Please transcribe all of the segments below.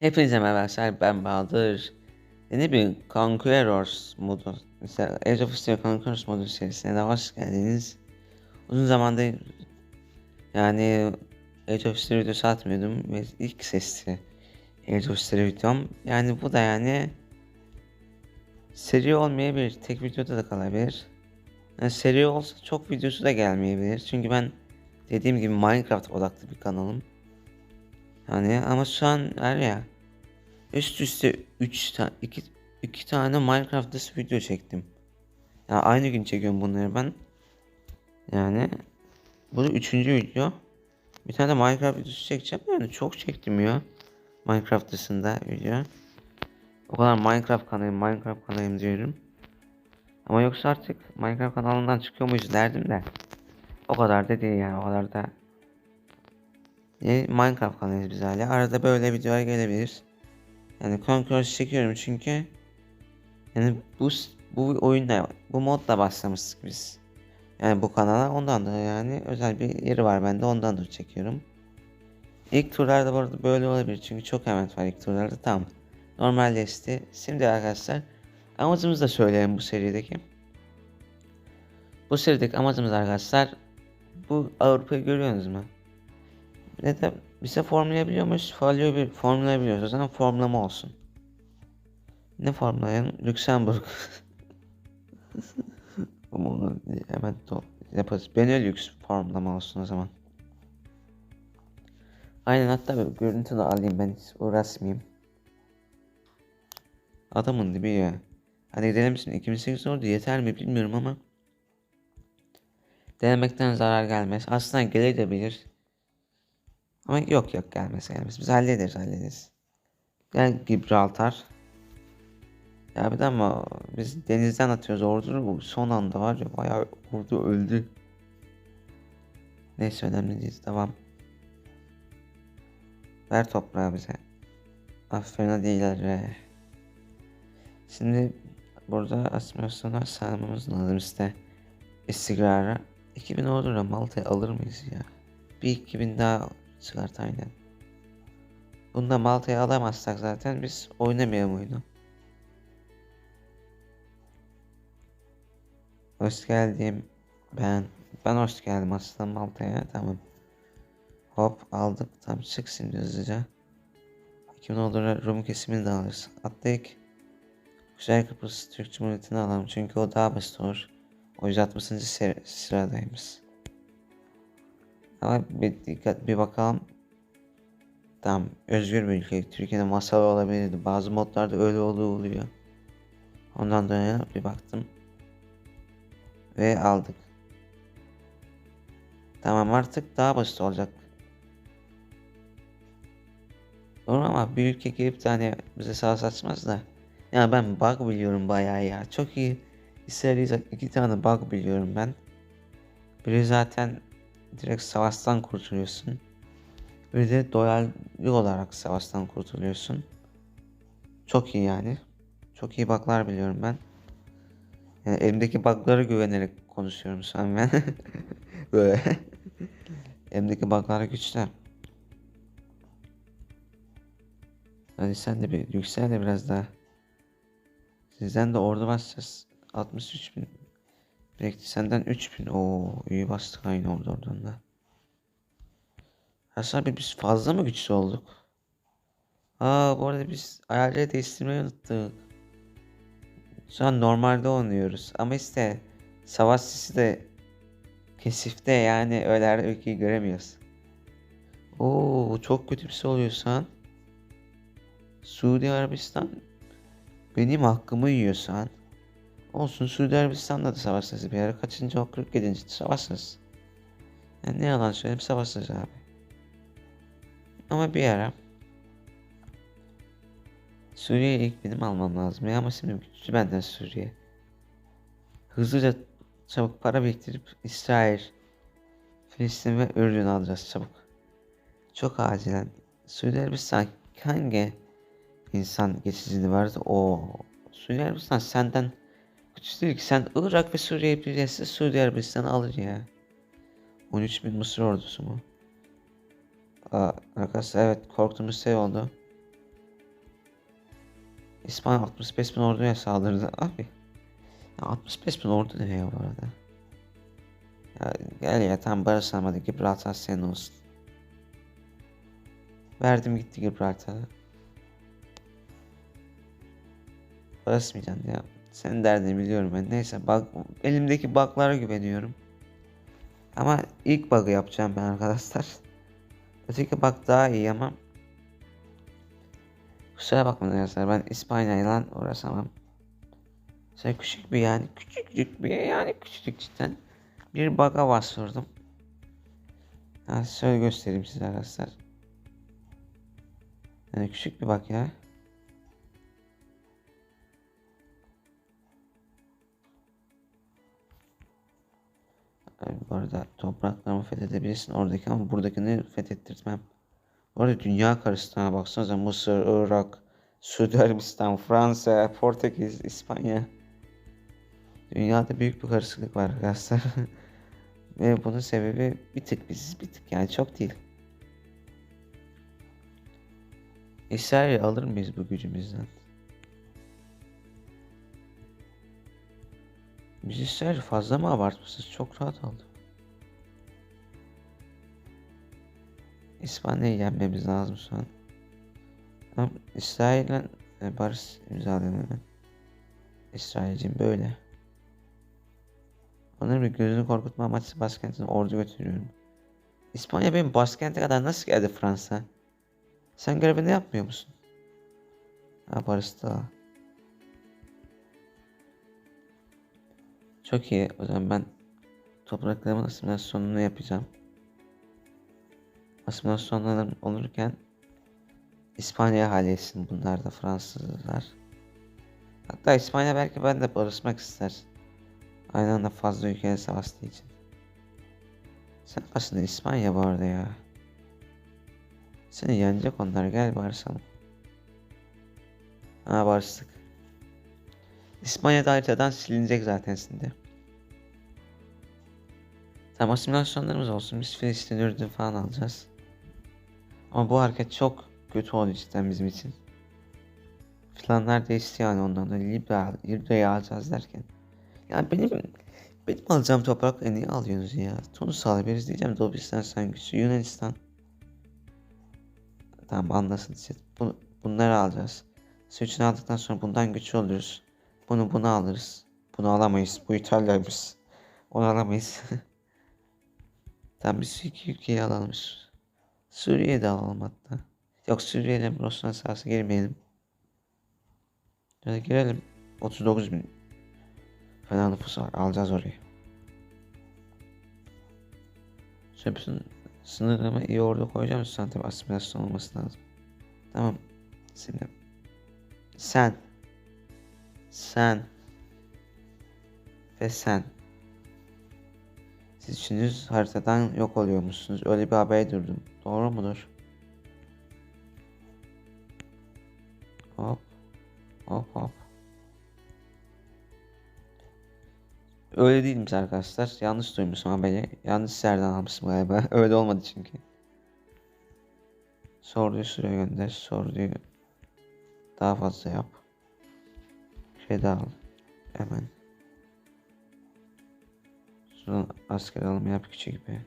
Hepinize merhaba ben Bahadır. Yeni bir Conquerors modu, mesela Age of History Conquerors modu serisine de hoş geldiniz. Uzun zamandır yani Age of History videosu atmıyordum ve ilk sesli Age of History videom. Yani bu da yani seri olmayabilir, tek videoda da kalabilir. Yani seri olsa çok videosu da gelmeyebilir. Çünkü ben dediğim gibi Minecraft odaklı bir kanalım. Yani ama şu an var ya üst üste 3 tane 2 2 tane Minecraft video çektim. Ya aynı gün çekiyorum bunları ben. Yani bu da üçüncü video. Bir tane de Minecraft videosu çekeceğim yani çok çektim ya. Minecraft dışında video. O kadar Minecraft kanalım Minecraft kanalım diyorum. Ama yoksa artık Minecraft kanalından çıkıyor muyuz derdim de. O kadar da değil yani o kadar da Minecraft kanalıyız biz hala. Arada böyle videolar gelebilir. Yani Conquerors çekiyorum çünkü yani bu bu oyunda bu modla başlamıştık biz. Yani bu kanala ondan da yani özel bir yeri var bende ondan da çekiyorum. İlk turlarda bu arada böyle olabilir çünkü çok element var ilk turlarda tamam. Normalleşti. Şimdi arkadaşlar amacımızı da söyleyelim bu serideki. Bu serideki amacımız arkadaşlar bu Avrupa'yı görüyorsunuz mu? Ne de bize formlayabiliyor muyuz? Falıyor bir formlayabiliyoruz. O zaman formlama olsun. Ne formlayalım? Lüksemburg. Ama onu hemen yaparız. Benelux formlama olsun o zaman. Aynen hatta bir görüntü de alayım ben hiç uğraşmayayım. Adamın dibi ya. Hadi gidelim şimdi 2008 oldu yeter mi bilmiyorum ama. Denemekten zarar gelmez. Aslında gelebilir. Ama yok yok gelmez gelmez. Biz hallederiz hallederiz. Gel Gibraltar. Ya bir de ama biz denizden atıyoruz ordu bu son anda var ya bayağı ordu öldü. Neyse önemli değil tamam. Ver toprağı bize. Aferin hadi ileri. Şimdi burada asimilasyonlar sağlamamız lazım işte. İstikrara. 2000 orduyla Malta'yı alır mıyız ya? Bir 2000 daha çıkart aynen. Bunda Malta'yı alamazsak zaten biz oynamayalım oyunu. Hoş geldim. Ben. Ben hoş geldim aslında Malta'ya. Tamam. Hop aldık. Tam çık şimdi hızlıca. 2000 dolara Rum kesimini de alırız. Atlayık. Kuzey Kıbrıs Türk Cumhuriyeti'ni alalım çünkü o daha basit olur. O 160. Sıra, sıradayız. Ama bir dikkat bir bakalım. Tamam özgür bir ülke. Türkiye'de masal olabilirdi. Bazı modlarda öyle olduğu oluyor. Ondan dolayı bir baktım. Ve aldık. Tamam artık daha basit olacak. Doğru ama bir ülke girip de hani bize savaş açmaz da. Ya ben bug biliyorum bayağı ya. Çok iyi. İsrail'e iki tane bug biliyorum ben. Biri zaten direkt savaştan kurtuluyorsun. Bir de doyarlı olarak savaştan kurtuluyorsun. Çok iyi yani. Çok iyi bug'lar biliyorum ben. Yani elimdeki bug'lara güvenerek konuşuyorum şu an ben. Böyle. elimdeki bug'lar güçlü. Hadi sen de bir yüksel de biraz daha. Sizden de ordu basacağız. 63 bin. Bekle senden 3000. Oo iyi bastık aynı orada oradan da. Hasan abi biz fazla mı güçlü olduk? Aa bu arada biz ayarları değiştirmeyi unuttuk. Şu an normalde oynuyoruz ama işte savaş sesi de kesifte yani öyle her ülkeyi göremiyoruz. Oo çok kötü bir şey oluyor şu an. Suudi Arabistan benim hakkımı yiyor şu an. Olsun Suudi Arabistan'da da savaşsız bir ara. Kaçıncı o 47. savaşsız. Yani ne yalan söyleyeyim savaşsız abi. Ama bir ara Suriye'ye ilk benim almam lazım ya ama şimdi güçlü benden Suriye. Hızlıca çabuk para biriktirip İsrail, Filistin ve Ürdün alacağız çabuk. Çok acilen. Suudi Arabistan hangi insan geçiciliği vardı? O Suudi Arabistan senden ki. Sen Irak ve Suriye'yi birleşse Suudi Arabistan'ı alır ya. 13 bin Mısır ordusu mu? Aa, arkadaşlar evet korktuğumuz şey oldu. İspanya 65 bin orduya saldırdı abi. Ya 65 bin ordu ne ya bu arada? Ya gel ya tam barış almadı Gibraltar senin olsun. Verdim gitti Gibraltar'a. Barışmayacaksın ya. Senin derdini biliyorum ben. Neyse bak elimdeki bug'lara güveniyorum. Ama ilk bug'ı yapacağım ben arkadaşlar. Öteki bug daha iyi ama Kusura bakmayın arkadaşlar ben İspanya'yla uğraşamam. Sen küçük bir yani küçücük bir yani küçücük cidden bir bug'a başvurdum. Ha, şöyle göstereyim size arkadaşlar. Yani küçük bir bug ya. Abi bu arada topraklarımı fethedebilirsin oradaki ama buradakini fethettirtmem. Bu arada dünya karıştı ha baksanıza Mısır, Irak, Suudi Arabistan, Fransa, Portekiz, İspanya. Dünyada büyük bir karışıklık var arkadaşlar. Ve bunun sebebi bir tık biziz bir tık yani çok değil. İsrail'i alır mıyız bu gücümüzden? İsrail'i fazla mı abartmışız? Çok rahat aldık. İspanya'yı yenmemiz lazım şu an. Tamam, İsrail'le e, barış imzalayalım hemen. İsrail'cim böyle. Onların bir gözünü korkutma amaçlı başkentine ordu götürüyorum. İspanya benim başkente kadar nasıl geldi Fransa? Sen görevini yapmıyor musun? Ha barıştı ha. Çok iyi. O zaman ben topraklarımın asimilasyonunu yapacağım. Asimilasyonlar olurken İspanya halletsin bunlar da Fransızlar. Hatta İspanya belki ben de barışmak ister. Aynı anda fazla ülkeyle savaştığı için. Sen aslında İspanya bu arada ya. Seni yenecek onlar gel barışalım. Ha barıştık. İspanya da haritadan silinecek zaten şimdi. Tamam asimilasyonlarımız olsun. Biz Filistin, Ürdün falan alacağız. Ama bu hareket çok kötü oldu cidden bizim için. Planlar değişti yani ondan da Libya, Libya'yı alacağız derken. Yani benim benim alacağım toprakları niye alıyorsunuz ya? Tunus alabiliriz diyeceğim. Dobistan sen güçlü. Yunanistan. Tamam anlasın siz. Bu, bunları alacağız. Seçini aldıktan sonra bundan güçlü oluruz. Bunu bunu alırız. Bunu alamayız. Bu İtalya'ymış. Onu alamayız. tamam biz iki ülkeyi alalım. Suriye'yi de alalım hatta. Yok Suriye ile Bosna sahası girmeyelim. Yani girelim. 39 bin. Fena nüfus var. Alacağız orayı. Şöyle sınırlama iyi orada koyacağım. Sonra tabi asimilasyon olması lazım. Tamam. Şimdi. Sen. Sen. Ve sen. Siz üçünüz haritadan yok oluyormuşsunuz. Öyle bir haber duydum. Doğru mudur? Hop. Hop hop. Öyle değilmiş arkadaşlar. Yanlış duymuşum haberi. Yanlış yerden almışım galiba. Öyle olmadı çünkü. Sorduğu süre gönder. Sorduğu daha fazla yap. Kredi al. Hemen. Sonra asker alımı yap küçük bir.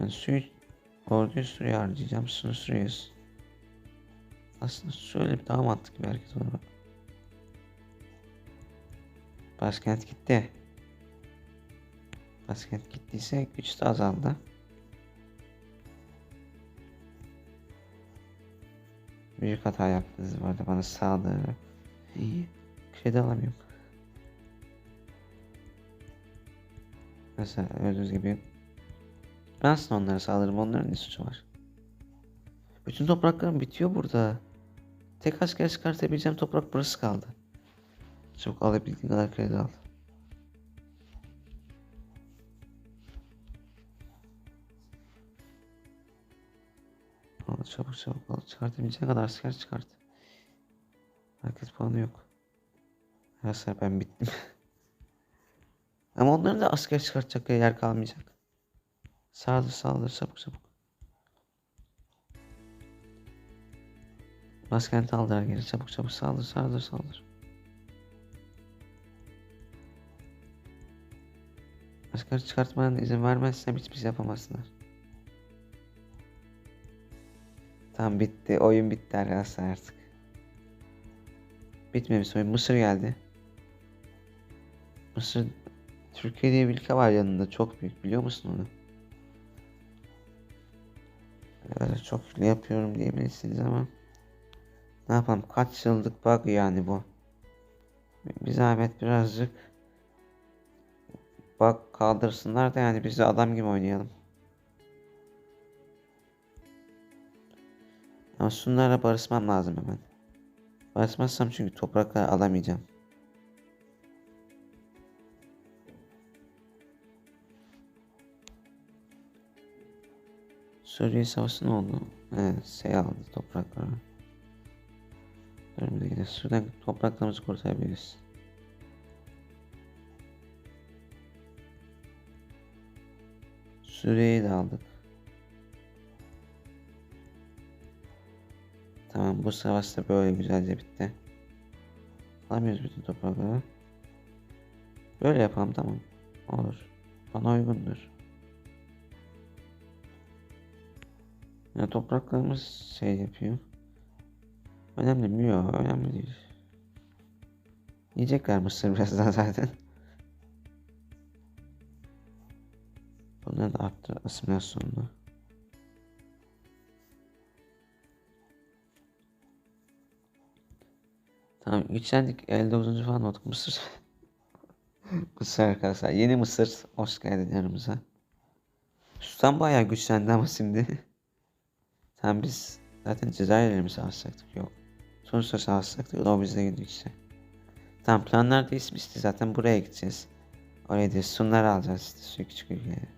Yani suyu orduyu sürüye harcayacağım. Şunu sürüyoruz. Aslında şöyle bir daha mantıklı bir hareket olur. Başkent gitti. Başkent gittiyse güç de azaldı. Büyük hata yaptınız bu arada bana sağlayarak. İyi. Kredi alamıyorum. Mesela gördüğünüz gibi ben aslında onlara saldırırım. Onların ne suçu var? Bütün topraklarım bitiyor burada. Tek asker çıkartabileceğim toprak burası kaldı. Çok alabildiğin kadar kredi al. çabuk çabuk al. Çıkartabileceğin kadar asker çıkart. Herkes puanı yok. Arkadaşlar ben bittim. Ama onların da asker çıkartacak yer kalmayacak. Sağdır sağdır çabuk çabuk. Başkenti aldılar geri çabuk çabuk sağdır sağdır sağdır. Asker çıkartmanın izin vermezsem hiçbir şey yapamazsınlar. Tamam bitti. Oyun bitti arkadaşlar artık. Bitmemiş oyun. Mısır geldi. Mısır Türkiye diye bir ülke var yanında. Çok büyük biliyor musun onu? Evet, çok hile yapıyorum diyebilirsiniz ama ne yapalım kaç yıllık bug yani bu. Bir zahmet birazcık bug kaldırsınlar da yani biz de adam gibi oynayalım. Ama şunlara barışmam lazım hemen. Barışmazsam çünkü toprakları alamayacağım. Suriye Savaşı ne oldu? Evet, şey aldı toprakları. Bir dakika, Sudan topraklarımızı kurtarabiliriz. Suriye'yi de aldık. Tamam bu savaş da böyle güzelce bitti. Alamıyoruz bütün toprakları. Böyle yapalım tamam. Olur. Bana uygundur. Ya topraklarımız şey yapıyor. Önemli mi? Yok önemli değil. Yiyecekler mısır birazdan zaten. Bunları da arttır asimilasyonunu. Tamam güçlendik 59. falan olduk Mısır. Mısır arkadaşlar yeni Mısır hoş geldin yanımıza. Sultan bayağı güçlendi ama şimdi. Tamam biz zaten Cezayir'le mi savaşacaktık? Yok. Sonuçta savaşacaktık. O bizde gidiyor işte. Tamam planlar değişmişti zaten buraya gideceğiz. Oraya değil Sunları alacağız işte şu küçük ülkeleri.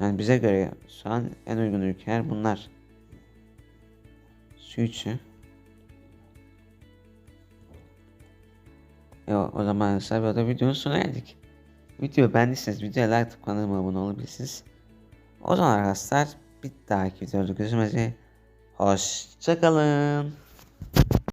Yani bize göre şu an en uygun ülkeler bunlar. Şu üçü. E o, zaman arkadaşlar da videonun sonuna geldik. Video beğendiyseniz videoya like atıp kanalıma abone olabilirsiniz. O zaman arkadaşlar bir dahaki videoda görüşmek üzere. Hoşçakalın.